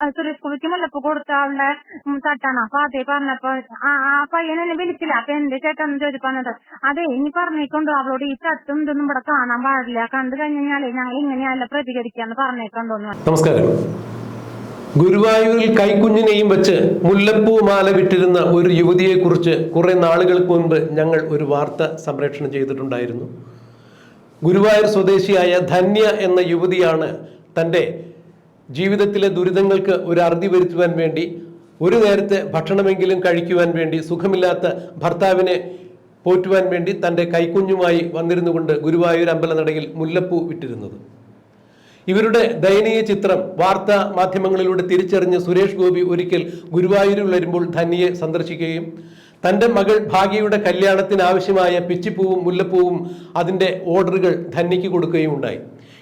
ആ സുരേഷ് ഗോപിക്ക് മുല്ലപ്പ് കൊടുത്ത അവളുടെ തട്ടാണ്. അപ്പൊ അതേ പറഞ്ഞപ്പോ ആ എന്നെ വിളിച്ചില്ല. അപ്പൊ എന്റെ ചേട്ടൻ ചോദിച്ചു പറഞ്ഞത് അതെ ഇനി പറഞ്ഞേക്കൊണ്ടു? അവളോട് ഈ തട്ടും ഇതൊന്നും ഇവിടെ കാണാൻ പാടില്ല. കണ്ടു കഴിഞ്ഞാലേ ഞങ്ങൾ ഇങ്ങനെയല്ല പ്രതികരിക്കാന്ന് പറഞ്ഞേക്കൊണ്ടോ നമസ്കാരം. ഗുരുവായൂരിൽ കൈക്കുഞ്ഞിനെയും വെച്ച് മുല്ലപ്പൂ മാല വിട്ടിരുന്ന ഒരു യുവതിയെക്കുറിച്ച് കുറെ നാളുകൾക്ക് മുൻപ് ഞങ്ങൾ ഒരു വാർത്ത സംപ്രേഷണം ചെയ്തിട്ടുണ്ടായിരുന്നു. ഗുരുവായൂർ സ്വദേശിയായ ധന്യ എന്ന യുവതിയാണ് തന്റെ ജീവിതത്തിലെ ദുരിതങ്ങൾക്ക് ഒരു അറുതി വരുത്തുവാൻ വേണ്ടി ഒരു നേരത്തെ ഭക്ഷണമെങ്കിലും കഴിക്കുവാൻ വേണ്ടി സുഖമില്ലാത്ത ഭർത്താവിനെ പോറ്റുവാൻ വേണ്ടി തന്റെ കൈക്കുഞ്ഞുമായി വന്നിരുന്നു കൊണ്ട് ഗുരുവായൂർ അമ്പലനടയിൽ മുല്ലപ്പൂ വിട്ടിരുന്നത്. ഇവരുടെ ദയനീയ ചിത്രം വാർത്താ മാധ്യമങ്ങളിലൂടെ തിരിച്ചറിഞ്ഞ് സുരേഷ് ഗോപി ഒരിക്കൽ ഗുരുവായൂരിൽ വരുമ്പോൾ ധന്യയെ സന്ദർശിക്കുകയും തന്റെ മകൾ ഭാഗ്യയുടെ കല്യാണത്തിന് ആവശ്യമായ പിച്ചിപ്പൂവും മുല്ലപ്പൂവും അതിന്റെ ഓർഡറുകൾ ധന്യയ്ക്ക് കൊടുക്കുകയും ഉണ്ടായി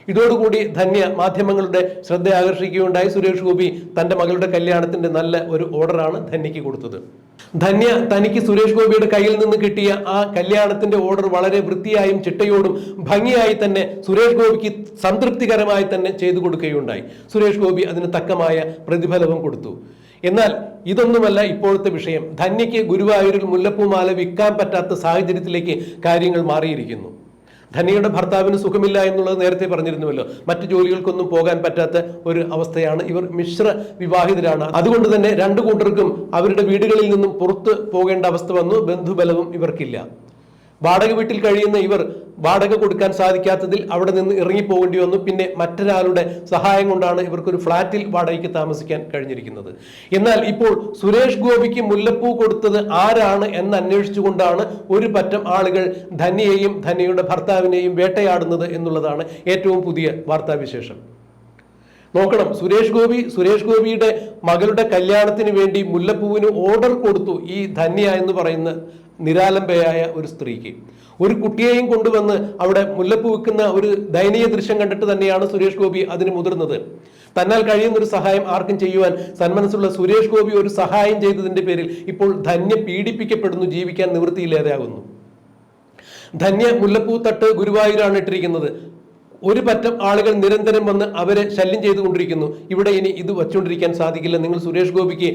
ഇതോടുകൂടി ധന്യ മാധ്യമങ്ങളുടെ ശ്രദ്ധ ആകർഷിക്കുകയുണ്ടായി സുരേഷ് ഗോപി തന്റെ മകളുടെ കല്യാണത്തിന്റെ നല്ല ഒരു ഓർഡറാണ് ധന്യയ്ക്ക് കൊടുത്തത്. ധന്യ തനിക്ക് സുരേഷ് ഗോപിയുടെ കയ്യിൽ നിന്ന് കിട്ടിയ ആ കല്യാണത്തിന്റെ ഓർഡർ വളരെ വൃത്തിയായും ചിട്ടയോടും ഭംഗിയായി തന്നെ സുരേഷ് ഗോപിക്ക് സംതൃപ്തികരമായി തന്നെ ചെയ്തു കൊടുക്കുകയുണ്ടായി. സുരേഷ് ഗോപി അതിന് തക്കമായ പ്രതിഫലവും കൊടുത്തു. എന്നാൽ ഇതൊന്നുമല്ല ഇപ്പോഴത്തെ വിഷയം. ധന്യയ്ക്ക് ഗുരുവായൂരിൽ മുല്ലപ്പൂമാല വിൽക്കാൻ പറ്റാത്ത സാഹചര്യത്തിലേക്ക് കാര്യങ്ങൾ മാറിയിരിക്കുന്നു. ധനിയുടെ ഭർത്താവിന് സുഖമില്ല എന്നുള്ളത് നേരത്തെ പറഞ്ഞിരുന്നുവല്ലോ. മറ്റു ജോലികൾക്കൊന്നും പോകാൻ പറ്റാത്ത ഒരു അവസ്ഥയാണ് ഇവർ മിശ്ര വിവാഹിതരാണ്. അതുകൊണ്ട് തന്നെ രണ്ടു കൂട്ടർക്കും അവരുടെ വീടുകളിൽ നിന്നും പുറത്ത് പോകേണ്ട അവസ്ഥ വന്നു. ബന്ധുബലവും ഇവർക്കില്ല. വാടക വീട്ടിൽ കഴിയുന്ന ഇവർ വാടക കൊടുക്കാൻ സാധിക്കാത്തതിൽ അവിടെ നിന്ന് ഇറങ്ങിപ്പോകേണ്ടി വന്നു. പിന്നെ മറ്റൊരാളുടെ സഹായം കൊണ്ടാണ് ഇവർക്കൊരു ഫ്ളാറ്റിൽ വാടകയ്ക്ക് താമസിക്കാൻ കഴിഞ്ഞിരിക്കുന്നത്. എന്നാൽ ഇപ്പോൾ സുരേഷ് ഗോപിക്ക് മുല്ലപ്പൂ കൊടുത്തത് ആരാണ് എന്ന് അന്വേഷിച്ചുകൊണ്ടാണ് ഒരു പറ്റം ആളുകൾ ധന്യയെയും ധന്യയുടെ ഭർത്താവിനെയും വേട്ടയാടുന്നത് എന്നുള്ളതാണ് ഏറ്റവും പുതിയ വാർത്താവിശേഷം. നോക്കണം സുരേഷ് ഗോപി സുരേഷ് ഗോപിയുടെ മകളുടെ കല്യാണത്തിന് വേണ്ടി മുല്ലപ്പൂവിന് ഓർഡർ കൊടുത്തു ഈ ധന്യ എന്ന് പറയുന്ന നിരാലംബയായ ഒരു സ്ത്രീക്ക്. ഒരു കുട്ടിയെയും കൊണ്ടുവന്ന് അവിടെ മുല്ലപ്പൂ വെക്കുന്ന ഒരു ദയനീയ ദൃശ്യം കണ്ടിട്ട് തന്നെയാണ് സുരേഷ് ഗോപി അതിന് മുതിർന്നത്. തന്നാൽ കഴിയുന്ന ഒരു സഹായം ആർക്കും ചെയ്യുവാൻ സന്മനസ്സുള്ള സുരേഷ് ഗോപി ഒരു സഹായം ചെയ്തതിന്റെ പേരിൽ ഇപ്പോൾ ധന്യ പീഡിപ്പിക്കപ്പെടുന്നു ജീവിക്കാൻ നിവൃത്തിയില്ലാതെയാകുന്നു. ധന്യ മുല്ലപ്പൂ തട്ട് ഗുരുവായൂരാണ് ഇട്ടിരിക്കുന്നത്. ഒരു പറ്റം ആളുകൾ നിരന്തരം വന്ന് അവരെ ശല്യം ചെയ്തുകൊണ്ടിരിക്കുന്നു. ഇവിടെ ഇനി ഇത് വച്ചുകൊണ്ടിരിക്കാൻ സാധിക്കില്ല. നിങ്ങൾ സുരേഷ് ഗോപിക്ക്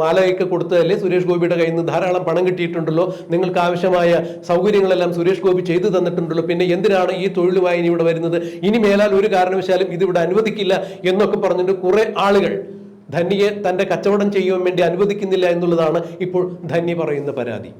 മാലയൊക്കെ കൊടുത്തതല്ലേ? സുരേഷ് ഗോപിയുടെ കയ്യിൽ നിന്ന് ധാരാളം പണം കിട്ടിയിട്ടുണ്ടല്ലോ. നിങ്ങൾക്ക് ആവശ്യമായ സൗകര്യങ്ങളെല്ലാം സുരേഷ് ഗോപി ചെയ്തു തന്നിട്ടുണ്ടല്ലോ. പിന്നെ എന്തിനാണ് ഈ തൊഴിൽ വായന ഇവിടെ വരുന്നത്? ഇനി മേലാൽ ഒരു കാരണവശാലും ഇതിവിടെ അനുവദിക്കില്ല എന്നൊക്കെ പറഞ്ഞിട്ട് കുറെ ആളുകൾ ധന്യയെ തന്റെ കച്ചവടം ചെയ്യുവാൻ വേണ്ടി അനുവദിക്കുന്നില്ല എന്നുള്ളതാണ് ഇപ്പോൾ ധന്യ പറയുന്ന പരാതി.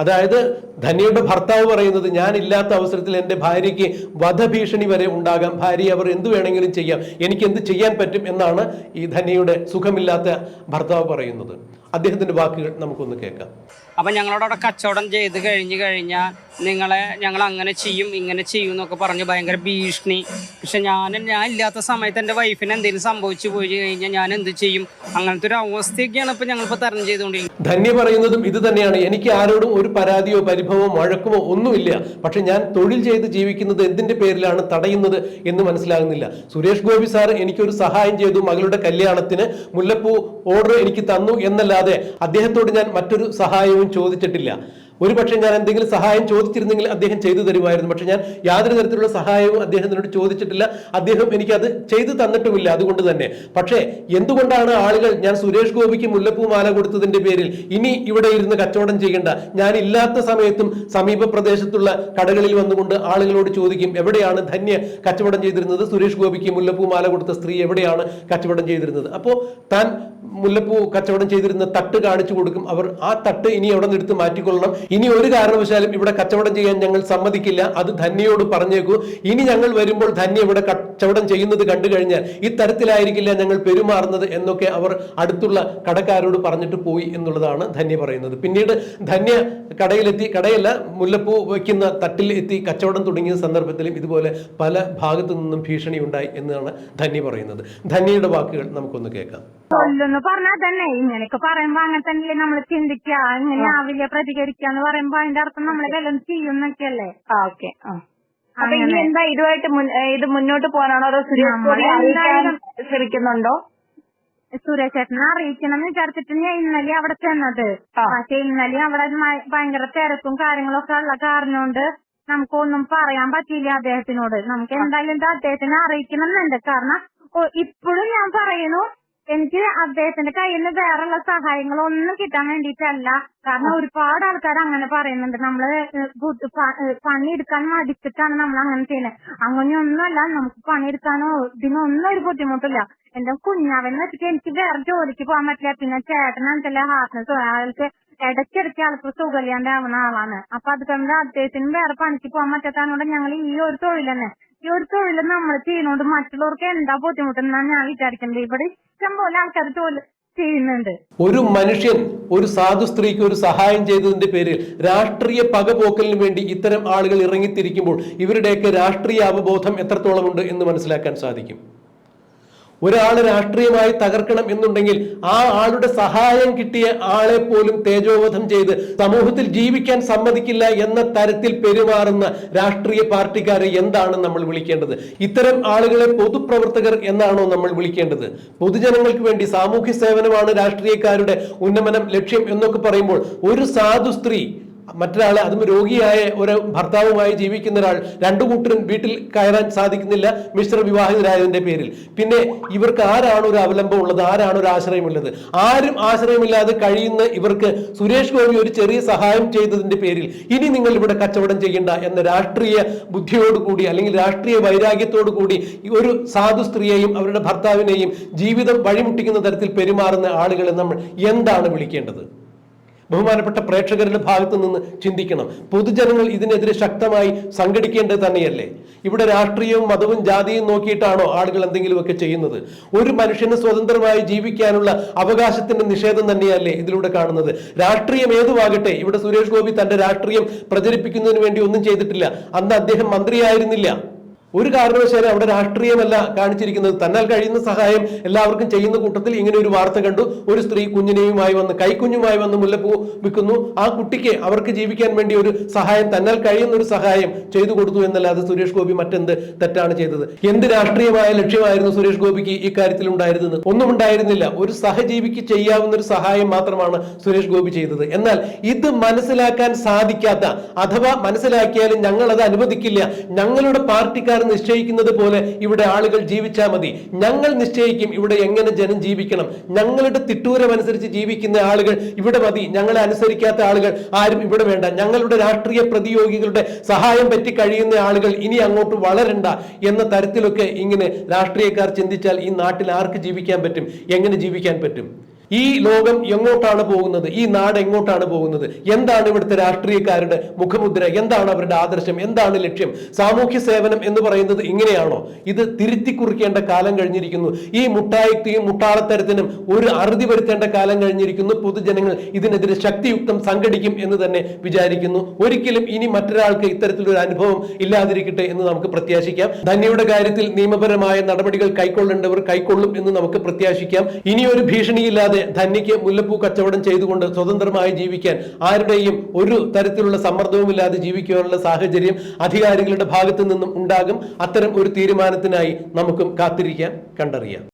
അതായത് ധന്യയുടെ ഭർത്താവ് പറയുന്നത് ഞാൻ ഇല്ലാത്ത അവസരത്തിൽ എന്റെ ഭാര്യയ്ക്ക് വധഭീഷണി വരെ ഉണ്ടാകാം. ഭാര്യ അവർ എന്ത് വേണമെങ്കിലും ചെയ്യാം. എനിക്ക് എന്ത് ചെയ്യാൻ പറ്റും? എന്നാണ് ഈ ധന്യയുടെ സുഖമില്ലാത്ത ഭർത്താവ് പറയുന്നത്. അദ്ദേഹത്തിന്റെ വാക്കുകൾ നമുക്കൊന്ന് കേൾക്കാം. അപ്പം ഞങ്ങളോട് അവിടെ കച്ചവടം ചെയ്ത് കഴിഞ്ഞ് കഴിഞ്ഞാൽ നിങ്ങളെ ഞങ്ങൾ അങ്ങനെ ചെയ്യും ഇങ്ങനെ ചെയ്യും എന്നൊക്കെ പറഞ്ഞ് ഭയങ്കര ഭീഷണി. പക്ഷെ ഞാൻ ഞാൻ ഇല്ലാത്ത സമയത്ത് എന്റെ വൈഫിന് എന്തെങ്കിലും സംഭവിച്ചു പോയി കഴിഞ്ഞാൽ ഞാൻ എന്ത് ചെയ്യും? അങ്ങനത്തെ ഒരു അവസ്ഥയൊക്കെയാണ് ഇപ്പം ഞങ്ങളിപ്പോൾ തരണം ചെയ്തുകൊണ്ടിരിക്കുന്നത്. ധന്യ പറയുന്നതും ഇത് തന്നെയാണ്. എനിക്ക് ആരോടും ഒരു പരാതിയോ പരിഭവമോ വഴക്കുമോ ഒന്നുമില്ല. പക്ഷെ ഞാൻ തൊഴിൽ ചെയ്ത് ജീവിക്കുന്നത് എന്തിന്റെ പേരിലാണ് തടയുന്നത് എന്ന് മനസ്സിലാകുന്നില്ല. സുരേഷ് ഗോപി സാർ എനിക്കൊരു സഹായം ചെയ്തു മകളുടെ കല്യാണത്തിന്. മുല്ലപ്പൂ ഓർഡർ എനിക്ക് തന്നു എന്നല്ലാതെ അദ്ദേഹത്തോട് ഞാൻ മറ്റൊരു സഹായവും ചോദിച്ചിട്ടില്ല. ഒരു പക്ഷേ ഞാൻ എന്തെങ്കിലും സഹായം ചോദിച്ചിരുന്നെങ്കിൽ അദ്ദേഹം ചെയ്തു തരുമായിരുന്നു. പക്ഷെ ഞാൻ യാതൊരു തരത്തിലുള്ള സഹായവും അദ്ദേഹം എന്നോട് ചോദിച്ചിട്ടില്ല. അദ്ദേഹം എനിക്കത് ചെയ്തു തന്നിട്ടുമില്ല. അതുകൊണ്ട് തന്നെ. പക്ഷേ എന്തുകൊണ്ടാണ് ആളുകൾ ഞാൻ സുരേഷ് ഗോപിക്ക് മുല്ലപ്പൂ മാല കൊടുത്തതിന്റെ പേരിൽ ഇനി ഇവിടെ ഇരുന്ന് കച്ചവടം ചെയ്യേണ്ട? ഞാൻ ഇല്ലാത്ത സമയത്തും സമീപ പ്രദേശത്തുള്ള കടകളിൽ വന്നുകൊണ്ട് ആളുകളോട് ചോദിക്കും എവിടെയാണ് ധന്യ കച്ചവടം ചെയ്തിരുന്നത്? സുരേഷ് ഗോപിക്ക് മുല്ലപ്പൂ മാല കൊടുത്ത സ്ത്രീ എവിടെയാണ് കച്ചവടം ചെയ്തിരുന്നത്? അപ്പോൾ താൻ മുല്ലപ്പൂ കച്ചവടം ചെയ്തിരുന്ന തട്ട് കാണിച്ചു കൊടുക്കും. അവർ ആ തട്ട് ഇനി എവിടെ നിന്ന് എടുത്ത് മാറ്റിക്കൊള്ളണം? ഇനി ഒരു കാരണവശാലും ഇവിടെ കച്ചവടം ചെയ്യാൻ ഞങ്ങൾ സമ്മതിക്കില്ല. അത് ധന്യയോട് പറഞ്ഞേക്കൂ. ഇനി ഞങ്ങൾ വരുമ്പോൾ ധന്യ ഇവിടെ കച്ചവടം ചെയ്യുന്നത് കണ്ടു കഴിഞ്ഞാൽ ഇത്തരത്തിലായിരിക്കില്ല ഞങ്ങൾ പെരുമാറുന്നത് എന്നൊക്കെ അവർ അടുത്തുള്ള കടക്കാരോട് പറഞ്ഞിട്ട് പോയി എന്നുള്ളതാണ് ധന്യ പറയുന്നത്. പിന്നീട് ധന്യ കടയിലെത്തി കടയല്ല മുല്ലപ്പൂ വയ്ക്കുന്ന തട്ടിൽ എത്തി കച്ചവടം തുടങ്ങിയ സന്ദർഭത്തിലും ഇതുപോലെ പല ഭാഗത്തു നിന്നും ഭീഷണി ഉണ്ടായി എന്നാണ് ധന്യ പറയുന്നത്. ധന്യയുടെ വാക്കുകൾ നമുക്കൊന്ന് കേൾക്കാം. കൊല്ലുന്ന് പറഞ്ഞാൽ തന്നെ ഇങ്ങനെയൊക്കെ പറയുമ്പോ അങ്ങനെ തന്നെ നമ്മൾ ചിന്തിക്കുക ഇങ്ങനെ ആവില്ല പ്രതികരിക്കുക എന്ന് പറയുമ്പോ അതിന്റെ അർത്ഥം നമ്മളെ വല്ലതും ചെയ്യുന്നൊക്കെയല്ലേ? ആ ഓക്കെ. ആ. അപ്പൊ ഇനി എന്താ ഇതുമായിട്ട് ഇത് മുന്നോട്ട് പോകാനാണോ അതോ സുരേഷ് നമ്മൾ ശ്രമിക്കുന്നുണ്ടോ? സുരേഷ് ചേട്ടനെ അറിയിക്കണം എന്ന് വിചാരിച്ചിട്ട് ഞാൻ ഇന്നലെ അവിടെ ചെന്നത്. പക്ഷെ ഇന്നലെ അവിടെ ഭയങ്കര തിരക്കും കാര്യങ്ങളൊക്കെ ഉള്ള കാരണം കൊണ്ട് നമുക്കൊന്നും പറയാൻ പറ്റിയില്ല അദ്ദേഹത്തിനോട്. നമുക്ക് എന്തായാലും ഇത് അദ്ദേഹത്തിനെ അറിയിക്കണം എന്നുണ്ട് കാരണം ഇപ്പോഴും ഞാൻ പറയുന്നു എനിക്ക് അദ്ദേഹത്തിന്റെ കയ്യിൽ നിന്ന് വേറെയുള്ള സഹായങ്ങളൊന്നും കിട്ടാൻ വേണ്ടിയിട്ടല്ല. കാരണം ഒരുപാട് ആൾക്കാർ അങ്ങനെ പറയുന്നുണ്ട്. നമ്മൾ പണിയെടുക്കാൻ മടിച്ചിട്ടാണ് നമ്മൾ അങ്ങനെ ചെയ്യുന്നത് അങ്ങനെയൊന്നുമല്ല. നമുക്ക് പണിയെടുക്കാനോ ഇതിനൊന്നും ഒരു ബുദ്ധിമുട്ടില്ല. എന്റെ കുഞ്ഞാവെന്ന് വെച്ചിട്ട് എനിക്ക് വേറെ ജോലിക്ക് പോകാൻ പറ്റില്ല. പിന്നെ ചേട്ടനാണെന്നല്ല ഹാർട്ട്നസ് അയാൾക്ക് ഇടയ്ക്കിടയ്ക്ക് ആൾക്ക് സുഖമില്ലാണ്ടാവുന്ന ആളാണ്. അപ്പൊ അത് കൊണ്ട് അദ്ദേഹത്തിന് വേറെ പണിക്ക് പോകാൻ പറ്റാത്തതുകൊണ്ട് ഞങ്ങൾ ഈ ഒരു തൊഴിൽ തന്നെ ഈ ഒരു തൊഴിൽ നമ്മൾ ചെയ്യുന്നോണ്ട് മറ്റുള്ളവർക്ക് എന്താ ബുദ്ധിമുട്ടെന്നാണ് ഞാൻ വിചാരിക്കുന്നത് ഇവിടെ ഇഷ്ടം പോലെ ആൾക്കാർ തൊഴിൽ ചെയ്യുന്നുണ്ട്. ഒരു മനുഷ്യൻ ഒരു സാധു സ്ത്രീക്ക് ഒരു സഹായം ചെയ്തതിന്റെ പേരിൽ രാഷ്ട്രീയ പകപോക്കലിന് വേണ്ടി ഇത്തരം ആളുകൾ ഇറങ്ങിത്തിരിക്കുമ്പോൾ ഇവരുടെയൊക്കെ രാഷ്ട്രീയ അവബോധം എത്രത്തോളമുണ്ട് എന്ന് മനസ്സിലാക്കാൻ സാധിക്കും. ഒരാൾ രാഷ്ട്രീയമായി തകർക്കണം എന്നുണ്ടെങ്കിൽ ആ ആളുടെ സഹായം കിട്ടിയ ആളെ പോലും തേജോവധം ചെയ്ത് സമൂഹത്തിൽ ജീവിക്കാൻ സമ്മതിക്കില്ല എന്ന തരത്തിൽ പെരുമാറുന്ന രാഷ്ട്രീയ പാർട്ടിക്കാരെ എന്താണ് നമ്മൾ വിളിക്കേണ്ടത്? ഇത്തരം ആളുകളെ പൊതുപ്രവർത്തകർ എന്നാണോ നമ്മൾ വിളിക്കേണ്ടത്? പൊതുജനങ്ങൾക്ക് വേണ്ടി സാമൂഹ്യ സേവനമാണ് രാഷ്ട്രീയക്കാരുടെ ഉന്നമനം ലക്ഷ്യം എന്നൊക്കെ പറയുമ്പോൾ ഒരു സാധു സ്ത്രീ മറ്റൊരാളെ അതും രോഗിയായ ഒരു ഭർത്താവുമായി ജീവിക്കുന്ന ഒരാൾ രണ്ടു കൂട്ടരും വീട്ടിൽ കയറാൻ സാധിക്കുന്നില്ല. മിശ്ര വിവാഹിതരായതിന്റെ പേരിൽ. പിന്നെ ഇവർക്ക് ആരാണ് ഒരു അവലംബം ഉള്ളത്? ആരാണ് ഒരു ആശ്രയമുള്ളത്? ആരും ആശ്രയമില്ലാതെ കഴിയുന്ന ഇവർക്ക് സുരേഷ് ഗോപി ഒരു ചെറിയ സഹായം ചെയ്തതിന്റെ പേരിൽ ഇനി നിങ്ങൾ ഇവിടെ കച്ചവടം ചെയ്യേണ്ട എന്ന രാഷ്ട്രീയ ബുദ്ധിയോട് കൂടി അല്ലെങ്കിൽ രാഷ്ട്രീയ വൈരാഗ്യത്തോടു കൂടി ഒരു സാധു സ്ത്രീയെയും അവരുടെ ഭർത്താവിനെയും ജീവിതം വഴിമുട്ടിക്കുന്ന തരത്തിൽ പെരുമാറുന്ന ആളുകളെ നമ്മൾ എന്താണ് വിളിക്കേണ്ടത്? ബഹുമാനപ്പെട്ട പ്രേക്ഷകരുടെ ഭാഗത്ത് നിന്ന് ചിന്തിക്കണം. പൊതുജനങ്ങൾ ഇതിനെതിരെ ശക്തമായി സംഘടിക്കേണ്ടത് തന്നെയല്ലേ? ഇവിടെ രാഷ്ട്രീയവും മതവും ജാതിയും നോക്കിയിട്ടാണോ ആളുകൾ എന്തെങ്കിലുമൊക്കെ ചെയ്യുന്നത്? ഒരു മനുഷ്യന് സ്വതന്ത്രമായി ജീവിക്കാനുള്ള അവകാശത്തിന്റെ നിഷേധം തന്നെയല്ലേ ഇതിലൂടെ കാണുന്നത്? രാഷ്ട്രീയം ഏതുമാകട്ടെ ഇവിടെ സുരേഷ് ഗോപി തന്റെ രാഷ്ട്രീയം പ്രചരിപ്പിക്കുന്നതിന് വേണ്ടി ഒന്നും ചെയ്തിട്ടില്ല. അന്ന് അദ്ദേഹം മന്ത്രിയായിരുന്നില്ല. ഒരു കാരണവശാലും അവിടെ രാഷ്ട്രീയമല്ല കാണിച്ചിരിക്കുന്നത്. തന്നാൽ കഴിയുന്ന സഹായം എല്ലാവർക്കും ചെയ്യുന്ന കൂട്ടത്തിൽ ഇങ്ങനെ ഒരു വാർത്ത കണ്ടു. ഒരു സ്ത്രീ കുഞ്ഞിനെയുമായി വന്ന് കൈക്കുഞ്ഞുമായി വന്ന് മുല്ലപ്പൂ വിൽക്കുന്നു. ആ കുട്ടിക്ക് അവർക്ക് ജീവിക്കാൻ വേണ്ടി ഒരു സഹായം തന്നാൽ കഴിയുന്ന ഒരു സഹായം ചെയ്തു കൊടുത്തു എന്നല്ലാതെ സുരേഷ് ഗോപി മറ്റെന്ത് തെറ്റാണ് ചെയ്തത്. എന്ത് രാഷ്ട്രീയമായ ലക്ഷ്യമായിരുന്നു സുരേഷ് ഗോപിക്ക് ഇക്കാര്യത്തിൽ കാര്യത്തിൽ ഉണ്ടായിരുന്നത്? ഒന്നും ഉണ്ടായിരുന്നില്ല. ഒരു സഹജീവിക്ക് ചെയ്യാവുന്ന ഒരു സഹായം മാത്രമാണ് സുരേഷ് ഗോപി ചെയ്തത്. എന്നാൽ ഇത് മനസ്സിലാക്കാൻ സാധിക്കാത്ത അഥവാ മനസ്സിലാക്കിയാലും ഞങ്ങൾ അത് അനുവദിക്കില്ല ഞങ്ങളുടെ പാർട്ടിക്കാർ നിശ്ചയിക്കുന്നത് പോലെ ഇവിടെ ആളുകൾ ജീവിച്ചാൽ മതി. ഞങ്ങൾ നിശ്ചയിക്കും ഇവിടെ എങ്ങനെ ജനം ജീവിക്കണം. ഞങ്ങളുടെ തിട്ടൂരമനുസരിച്ച് ജീവിക്കുന്ന ആളുകൾ ഇവിടെ മതി. ഞങ്ങളെ അനുസരിക്കാത്ത ആളുകൾ ആരും ഇവിടെ വേണ്ട. ഞങ്ങളുടെ രാഷ്ട്രീയ പ്രതിയോഗികളുടെ സഹായം പറ്റി കഴിയുന്ന ആളുകൾ ഇനി അങ്ങോട്ട് വളരണ്ട എന്ന തരത്തിലൊക്കെ ഇങ്ങനെ രാഷ്ട്രീയക്കാർ ചിന്തിച്ചാൽ ഈ നാട്ടിൽ ആർക്ക് ജീവിക്കാൻ പറ്റും? എങ്ങനെ ജീവിക്കാൻ പറ്റും? ഈ ലോകം എങ്ങോട്ടാണ് പോകുന്നത്? ഈ നാട് എങ്ങോട്ടാണ് പോകുന്നത്? എന്താണ് ഇവിടുത്തെ രാഷ്ട്രീയക്കാരുടെ മുഖമുദ്ര? എന്താണ് അവരുടെ ആദർശം? എന്താണ് ലക്ഷ്യം? സാമൂഹ്യ സേവനം എന്ന് പറയുന്നത് ഇങ്ങനെയാണോ? ഇത് തിരുത്തി കുറിക്കേണ്ട കാലം കഴിഞ്ഞിരിക്കുന്നു. ഈ മുട്ടായിത്തിയും മുട്ടാളത്തരത്തിനും ഒരു അറുതി വരുത്തേണ്ട കാലം കഴിഞ്ഞിരിക്കുന്നു. പൊതുജനങ്ങൾ ഇതിനെതിരെ ശക്തിയുക്തം സംഘടിക്കും എന്ന് തന്നെ വിചാരിക്കുന്നു. ഒരിക്കലും ഇനി മറ്റൊരാൾക്ക് ഇത്തരത്തിലൊരു അനുഭവം ഇല്ലാതിരിക്കട്ടെ എന്ന് നമുക്ക് പ്രത്യാശിക്കാം. ധന്യയുടെ കാര്യത്തിൽ നിയമപരമായ നടപടികൾ കൈക്കൊള്ളേണ്ടവർ കൈക്കൊള്ളും എന്ന് നമുക്ക് പ്രത്യാശിക്കാം. ഇനിയൊരു ഭീഷണിയില്ലാതെ ധന്യയ്ക്ക് മുല്ലപ്പൂ കച്ചവടം ചെയ്തുകൊണ്ട് സ്വതന്ത്രമായി ജീവിക്കാൻ ആരുടെയും ഒരു തരത്തിലുള്ള സമ്മർദ്ദവുമില്ലാതെ ജീവിക്കുവാനുള്ള സാഹചര്യം അധികാരികളുടെ ഭാഗത്തു നിന്നും ഉണ്ടാകും. അത്തരം ഒരു തീരുമാനത്തിനായി നമുക്കും കാത്തിരിക്കാം കണ്ടറിയാം.